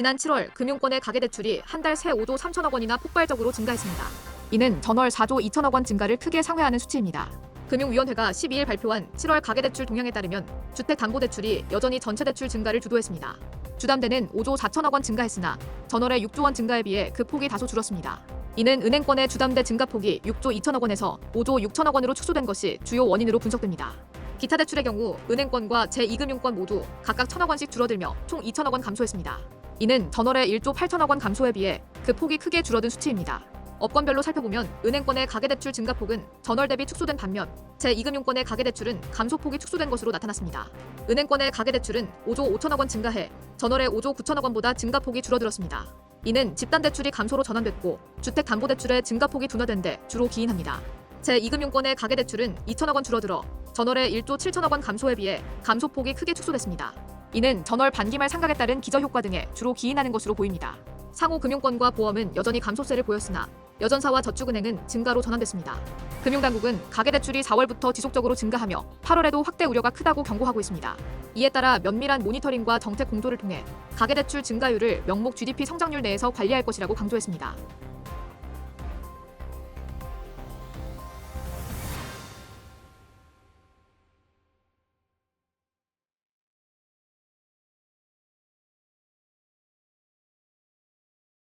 지난 7월 금융권의 가계대출이 한 달 새 5조 3천억 원이나 폭발적으로 증가했습니다. 이는 전월 4조 2천억 원 증가를 크게 상회하는 수치입니다. 금융위원회가 12일 발표한 7월 가계대출 동향에 따르면 주택담보대출이 여전히 전체 대출 증가를 주도했습니다. 주담대는 5조 4천억 원 증가했으나 전월의 6조 원 증가에 비해 그 폭이 다소 줄었습니다. 이는 은행권의 주담대 증가폭이 6조 2천억 원에서 5조 6천억 원으로 축소된 것이 주요 원인으로 분석됩니다. 기타 대출의 경우 은행권과 제2금융권 모두 각각 1천억 원씩 줄어들며 총 2천억 원 감소했습니다. 이는 전월의 1조 8천억 원 감소에 비해 그 폭이 크게 줄어든 수치입니다. 업권별로 살펴보면 은행권의 가계대출 증가폭은 전월 대비 축소된 반면 제2금융권의 가계대출은 감소폭이 축소된 것으로 나타났습니다. 은행권의 가계대출은 5조 5천억 원 증가해 전월의 5조 9천억 원보다 증가폭이 줄어들었습니다. 이는 집단대출이 감소로 전환됐고 주택담보대출의 증가폭이 둔화된 데 주로 기인합니다. 제2금융권의 가계대출은 2천억 원 줄어들어 전월의 1조 7천억 원 감소에 비해 감소폭이 크게 축소됐습니다. 이는 전월 반기말 상각에 따른 기저효과 등에 주로 기인하는 것으로 보입니다. 상호 금융권과 보험은 여전히 감소세를 보였으나 여전사와 저축은행은 증가로 전환됐습니다. 금융당국은 가계대출이 4월부터 지속적으로 증가하며 8월에도 확대 우려가 크다고 경고하고 있습니다. 이에 따라 면밀한 모니터링과 정책 공조를 통해 가계대출 증가율을 명목 GDP 성장률 내에서 관리할 것이라고 강조했습니다.